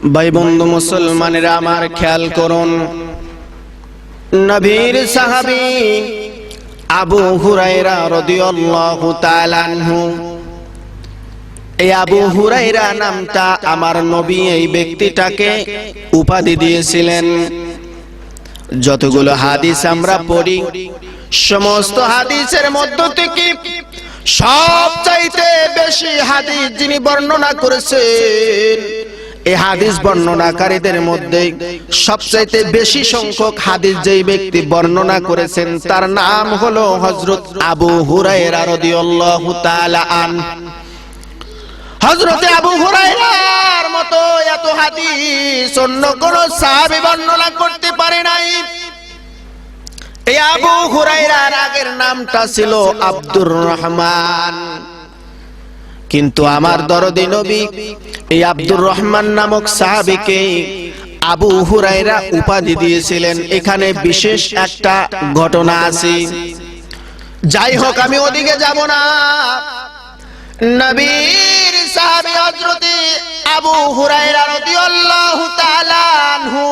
ভাই বন্ধু মুসলমানেরা আমার খেয়াল করুন। নবীর সাহাবী আবু হুরাইরা রাদিয়াল্লাহু তাআলা আনহু, এই আবু হুরাইরা নামটা আমার নবী এই ব্যক্তিটাকে উপাধি দিয়েছিলেন। যতগুলো হাদিস আমরা পড়ি, সমস্ত হাদিসের মধ্য থেকে সব চাইতে বেশি হাদিস যিনি বর্ণনা করেছেন এই হাদিস বর্ণনাকারীদের মধ্যে সবচাইতে বেশি সংখ্যক হাদিস যেই ব্যক্তি বর্ণনা করেছেন, তার নাম হলো হযরত আবু হুরায়রা রাদিয়াল্লাহু তাআলা আন। হযরতে আবু হুরায়রার মতো এত হাদিস অন্য কোন সাহাবী বর্ণনা করতে পারে নাই। এই আবু হুরায়রার আগের নামটা ছিল আব্দুর রহমান। কিন্তু আমার দরদি নবী এই আব্দুর রহমান নামক সাহাবীকে আবু হুরাইরা উপাধি দিয়েছিলেন। এখানে বিশেষ একটা ঘটনা আছে। যাই হোক, আমি ওদিকে যাব না। নবীর সাহাবী হযরতে আবু হুরায়রা রাদিয়াল্লাহু তাআলা আনহু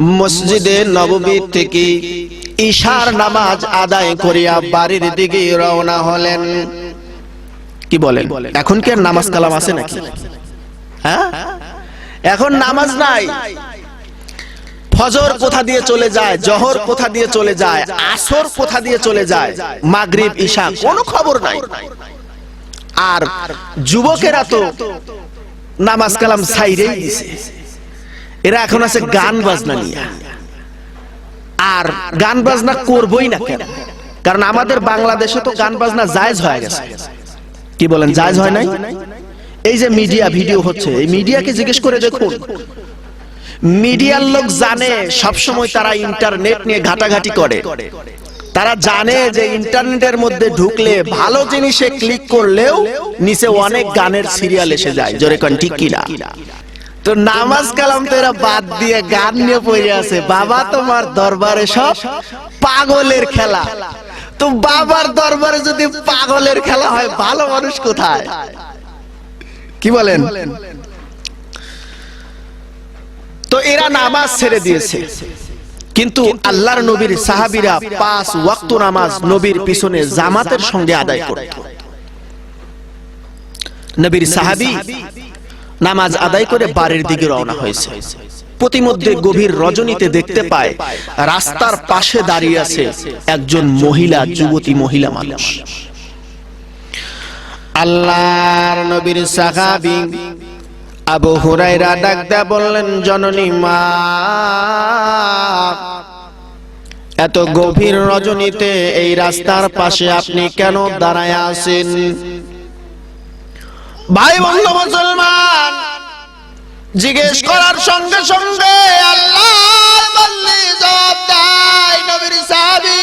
মসজিদে নববী থেকে ঈশার নামাজ আদায় করিয়া বাড়ির দিকে রওনা হলেন। কি বলেন? এখন কি আর নামাজ কালাম আছে নাকি? হ্যাঁ? এখন নামাজ নাই। ফজর কোথা দিয়ে চলে যায় জহর কোথা দিয়ে চলে যায় আসর কোথা দিয়ে চলে যায় মাগরিব ঈশা কোনো খবর নাই। আর যুবকেরা তো নামাজ কালাম ছাইরেই দিছে। এরা এখন আছে গান বাজনা নিয়ে। আর গান বাজনা করবই না কেন? কারণ আমাদের বাংলাদেশে তো গান বাজনা জায়েজ হয়ে গেছে। কি বলেন জায়েজ হয় নাই? এই যে মিডিয়া ভিডিও হচ্ছে এই মিডিয়াকে জিজ্ঞেস করে দেখুন। মিডিয়ার লোক জানে সব সময় তারা ইন্টারনেট নিয়ে ঘাটাঘাটি করে। তারা জানে যে ইন্টারনেটের মধ্যে ঢুকলে ভালো জিনিসে ক্লিক করলেও নিচে অনেক গানের সিরিয়াল এসে যায়। জোরে কন ঠিক কিনা? তো নামাজ কালাম তো এরা বাদ দিয়ে গান নিয়ে পড়ে আছে। বাবা তোমার দরবারে সব পাগলের খেলা। তো বাবার দরবারে যদি পাগলের খেলা হয়, ভালো মানুষ কোথায়? কি বলেন? তো এরা নামাজ ছেড়ে দিয়েছে। কিন্তু আল্লাহর নবীর সাহাবীরা পাঁচ ওয়াক্ত নামাজ নবীর পিছনে জামাতের সঙ্গে আদায় করত। নবীর সাহাবী নামাজ আদায় করে বাড়ির দিকে রওনা হয়েছে। প্রতিমধ্যে গভীর রজনীতে দেখতে পায় রাস্তার পাশে দাঁড়িয়ে আছে একজন মহিলা যুবতী মহিলা মানুষ। আল্লাহর নবীর সাহাবী আবু হুরাইরা ডাক দেয়া বললেন জননী মা এত গভীর রজনীতে এই রাস্তার পাশে আপনি কেন দাঁড়ায় আছেন? ভাই বন্ধু মুসলমান জিজ্ঞেস করার সঙ্গে সঙ্গে আল্লাহর জবাব দেয় নবীর সাহাবী।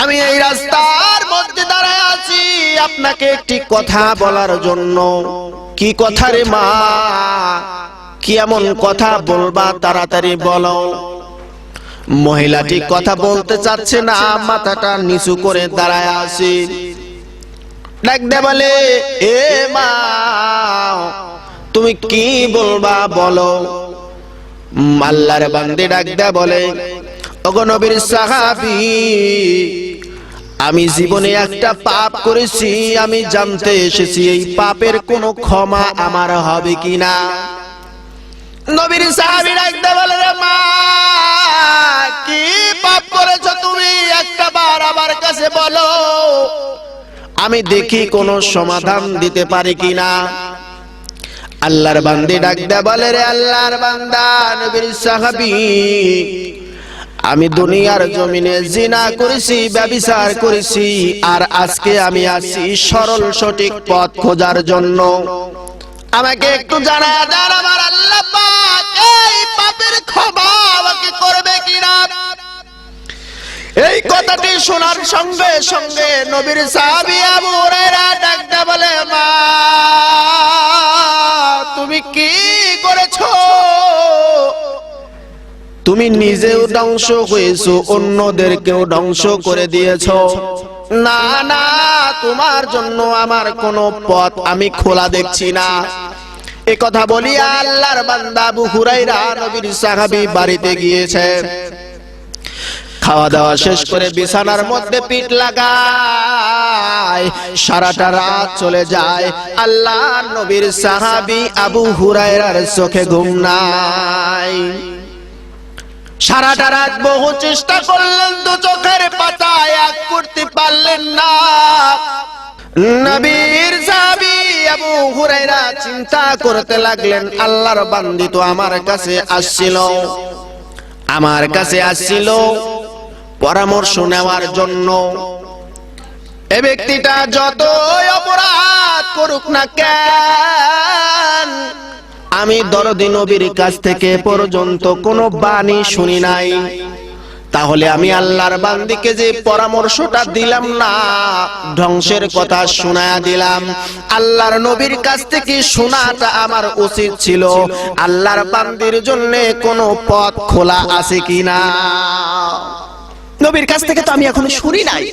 আমি এই রাস্তার মধ্যে দাঁড়ায় আছি আপনাকে একটি কথা বলার জন্য। কি কথা রে মা? কি এমন কথা বলবা তাড়াতাড়ি বলো। মহিলাটি কথা বলতে চাচ্ছে না মাথাটা নিচু করে দাঁড়ায় আছে। ডাক দে বলে, এ মা, তুমি কি বলবা বলো? আল্লাহর বান্দে ডাক দে বলে, ওগো নবীর সাহাবী, আমি জীবনে একটা পাপ করেছি, আমি জানতে এসেছি, এই পাপের কোনো ক্ষমা আমার হবে কিনা? নবীর সাহাবী ডাকতে বলে রে মা, কি পাপ করেছ তুমি? একটা বার আমার কাছে বলো। আমি দেখি কোন সমাধান দিতে পারি কিনা। আল্লাহর বান্দি ডাকতে বলে রে আল্লাহর বান্দা নবীর সাহাবী আমি দুনিয়ার জমিনে জিনা করেছি ব্যবিচার করেছি আর আজকে আমি আসছি সরল সঠিক পথ খোঁজার জন্য। আমাকে একটু জানা দেন আমার আল্লাহ পাক এই পাপের ক্ষমা আমাকে করবে কিনা? কথাটি শোনার সঙ্গে সঙ্গে নবীর সাহাবী আবু হুরায়রা ডাকতে বলে, মা, তুমি কি করেছ? তুমি নিজেও ধ্বংস হয়েছো, অন্যদেরকেও ধ্বংস করে দিয়েছ। না না, তোমার জন্য আমার কোনো পথ আমি খোলা দেখছি না। এ কথা বলিয়া আল্লাহর বান্দা আবু হুরাইরা নবীর সাহাবী বাড়িতে গিয়েছে। খাওয়া দাওয়া শেষ করে বিছানার মধ্যে পিঠ লাগায়। সারাটা রাত চলে যায়। আল্লাহ নবীর সাহাবী আবু হুরাইরার চোখে ঘুম নাই। সারাটা রাত বহু চেষ্টা করলেন দু চোখের পাতায় এক করতে পারলেন না। নবীর সাহাবী আবু হুরাইরা চিন্তা করতে লাগলেন আল্লাহর বান্দি তো আমার কাছে আসছিল। আমার কাছে আসছিল। পরামর্শ নেওয়ার জন্য। এ ব্যক্তিটা যতই অপরাধ করুক না কেন, আমি দরদি নবীর কাছ থেকে পর্যন্ত কোনো বাণী শুনি নাই। তাহলে আমি আল্লাহর বান্দিকে যে পরামর্শটা দিলাম না, ধ্বংসের কথা শোনায়া দিলাম। আল্লাহর নবীর কাছ থেকে শোনাটা আমার উচিত ছিল। আল্লাহর বান্দির জন্য কোনো পথ খোলা আছে কিনা? নবীর কাছ থেকে তো আমি এখনও শুনি নাই।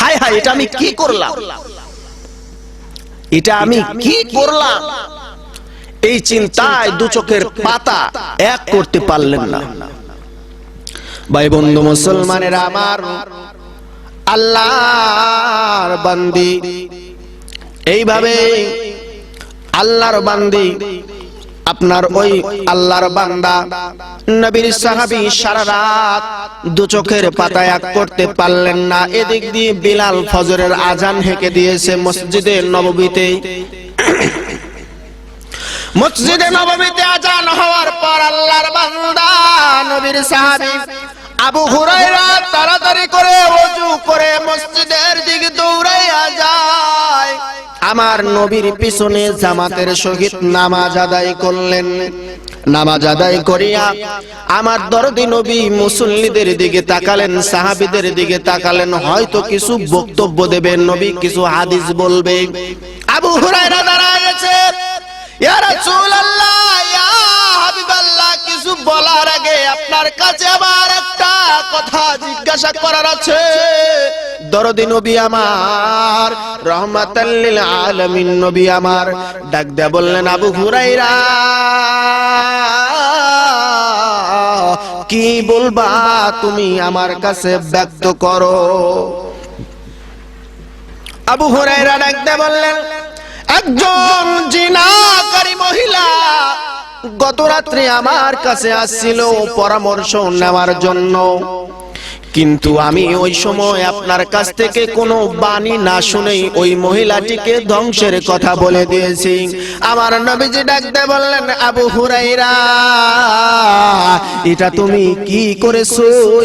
হায় হায়, এটা আমি কি করলাম? এটা আমি কি করলাম? এই চিন্তায় দু চোখের পাতা এক করতে পারলেন না। ভাই বন্ধু, মুসলমানের আমার আল্লাহর বান্দি। এইভাবে আল্লাহর বান্দি আপনার ওই আল্লাহর বান্দা। নবীর সাহাবী সারা রাত দু চোখের পাতা এক করতে পারলেন না। এদিক দিয়ে বিলাল ফজরের আজান হেঁকে দিয়েছে মসজিদে নববীতে মসজিদে নববীতে আজান হওয়ার পর আল্লাহর বান্দা, নবীর সাহাবী আবু হুরাইরা তাড়াতাড়ি করে ওযু করে যায় আমার নবীর পিছনে জামাতের সহিত নামাজ আদায় করলেন। নামাজ আদায় করিয়া আমার দরদি নবী মুসল্লিদের দিকে তাকালেন, সাহাবীদের দিকে তাকালেন। হয়তো কিছু বক্তব্য দেবেন নবী, কিছু হাদিস বলবে। আবু হুরায়রা দাঁড়ায় গেছে। ইয়া রাসূলুল্লাহ, ইয়া হাবিবাল্লাহ, কিছু বলার আগে আপনার কাছে আমার একটা কথা জিজ্ঞাসা করার আছে। দরদি নবী আমার, রহমাতাল লিল আলামিন নবী আমার। ডাক বললেন, আবু হুরাইরা কি বলবা তুমি আমার কাছে ব্যক্ত করো? আবু হুরাইরা ডাক বললেন, একজন জিনাকারী মহিলা গত রাত্রে আমার কাছে আসছিল পরামর্শ নেওয়ার জন্য। কিন্তু আমি ওই সময় আপনার কাছ থেকে কোনো বাণী না শুনেই ওই মহিলাটিকে ধ্বংসের কথা বলে দিয়েছি। আমার নবীজি ডাকতে বললেন, আবু হুরাইরা এটা তুমি কি করেছ?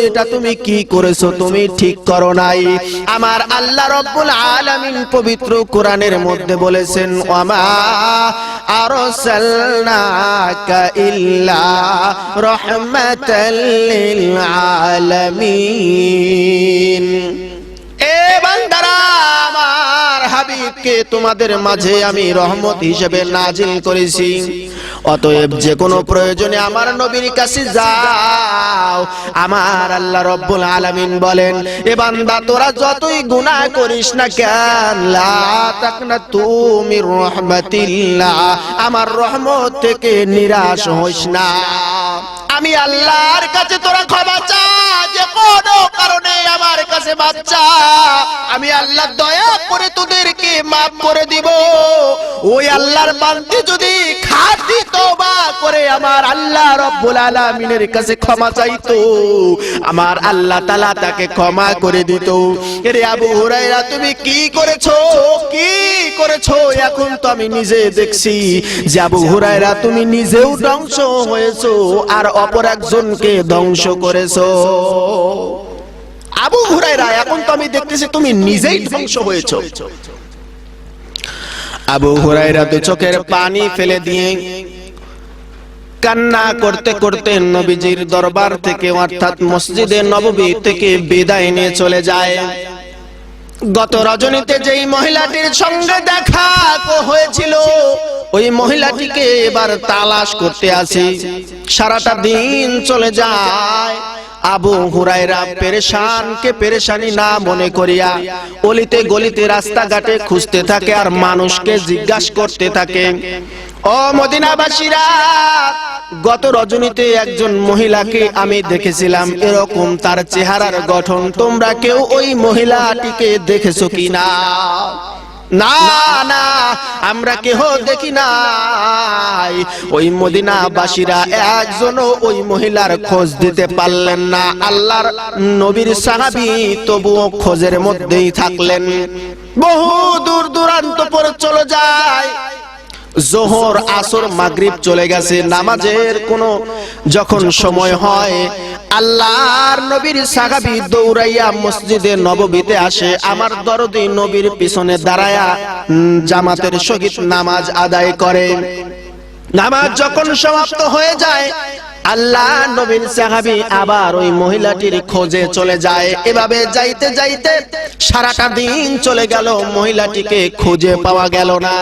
এটা তুমি কি করেছ? তুমি ঠিক করো নাই। আমার আল্লাহ রব্বুল আলামিন পবিত্র কোরআনের মধ্যে বলেছেন, ওয়ামা আরসালনাকা ইল্লা রাহমাতাল লিল আলামিন। তোমাদের মাঝে আমি রহমত হিসেবে নাজিল করেছি। অতএব যে কোনো প্রয়োজনে আমার নবীর কাছে যাও। আমার আল্লাহ রব্বুল আলামিন বলেন, এ বান্দা, তোরা যতই গুনাহ করিস না কেন, লা তাকনা তুমি রহমাতিল্লাহ। আমার রহমত থেকে নিরাশ হইস না। আমি আল্লাহর কাছে তোরা ক্ষমা চা যে কোনো কারণে আমার কাছে বাচ্চা, আমি আল্লাহ দয়া করে তোদেরকে মাফ করে দিব। ওই আল্লাহর বান্দি যদি খাঁটি তওবা করে আমার আল্লাহ রব্বুল আলামিনের কাছে ক্ষমা চাইতো, আমার আল্লাহ তাআলা তাকে ক্ষমা করে দিত। রে আবু হুরায়রা, তুমি কি করেছ? কি করেছ? এখন তো আমি নিজে দেখছি যে আবু হুরায়রা, তুমি নিজেও ধ্বংস হয়েছো আর অপর একজনকে ধ্বংস করেছ। আবু হুরায়রা, এখন তো আমি দেখতেছি তুমি নিজেই ধ্বংস হয়েছো। আবু হুরায়রা তো চোখের পানি ফেলে দিয়ে কান্না করতে করতে নবীজির দরবার থেকে, অর্থাৎ মসজিদে নববী থেকে বিদায় নিয়ে চলে যায়। গত রজনীতে যেই মহিলাটির সঙ্গে দেখা হয়েছিল, ওই মহিলাটিকে এবার তালাশ করতে আসি। সারাটা দিন চলে যায়। আবু হুরায়রা পেরেশানকে পেরেশানি না মনে করিয়া অলিতে গলিতে রাস্তাঘাটে খুঁজতে থাকে আর মানুষকে জিজ্ঞাসা করতে থাকে। ও মদিনাবাসীরা, গত রজনীতে একজন মহিলাকে আমি দেখেছিলাম, এরকম তার চেহারার গঠন, তোমরা কেউ ওই মহিলাটিকে দেখেছ কি না না না আমরা কেহ দেখি নাই। ওই মদিনাবাসীরা একজনও ওই মহিলার খোঁজ দিতে পারলেন না। আল্লাহর নবীর সাহাবী তবুও খোঁজের মধ্যেই থাকলেন। বহু দূর দূরান্ত পরে চলে যায়। জোহর আসর মাগরিব চলে গেছে। নামাজের কোনো যখন সময় হয় আল্লাহর নবীর সাহাবী দৌড়াইয়া মসজিদে নববীতে আসে। আমার দরদি নবীর পিছনে দাঁড়ায়া জামাতের সহিত নামাজ আদায় করে। নামাজ যখন সমাপ্ত হয়ে যায়, আল্লাহ নবীন সাহাবী আবার ওই মহিলাটির খোঁজে চলে যায়। এভাবে যাইতে যাইতে সারাটা দিন চলে গেল, মহিলাটিকে খুঁজে পাওয়া গেল না।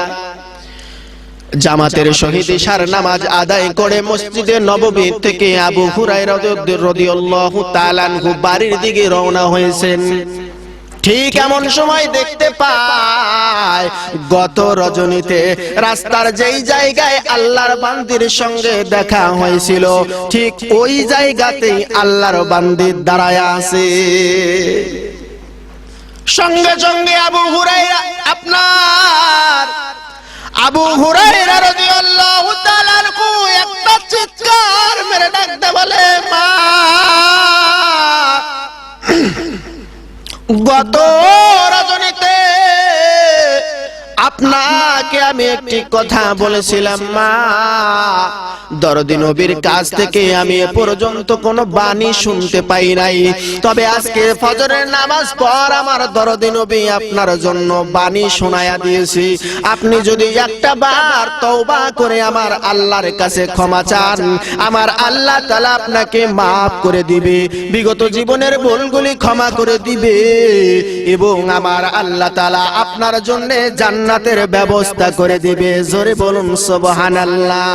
জামাতের শহীদ ইশার নামাজ আদায় করে মসজিদে নববী থেকে আবু হুরায়রা রাদিয়াল্লাহু তাআলা বাড়ির দিকে রওনা হয়েছেন। ঠিক এমন সময় দেখতে পায় গত রজনীতে রাস্তার যেই জায়গায় আল্লাহর বান্দির সঙ্গে দেখা হয়েছিল ঠিক ওই জায়গাতেই আল্লাহর বান্দির দাঁড়ায় আছে। সঙ্গে সঙ্গে আবু হুরাইরা আপনার আবু হুরাইরা রাদিয়াল্লাহু তাআলা আনহু একটা চিৎকার মেরে ডাকতে বলে মা গত রজনীতে আপনাকে আমি একটি কথা বলেছিলাম, মা। দরদি নবীর কাছ থেকে আমি এ পর্যন্ত কোনো বাণী শুনতে পাই নাই। তবে আজকে ফজরের নামাজ পর আমার দরদি নবী আপনার জন্য বাণী শোনায়া দিয়েছি। আপনি যদি একটা বার তওবা করে আমার আল্লাহর কাছে ক্ষমা চান, আমার আল্লাহ তাআলা আপনাকে মাফ করে দিবে, বিগত জীবনের ভুলগুলি ক্ষমা করে দিবে, এবং আমার আল্লাহ তাআলা আপনার জন্য জান্নাতের ব্যবস্থা করে দিবে জোরে বলুন সুবহানাল্লাহ।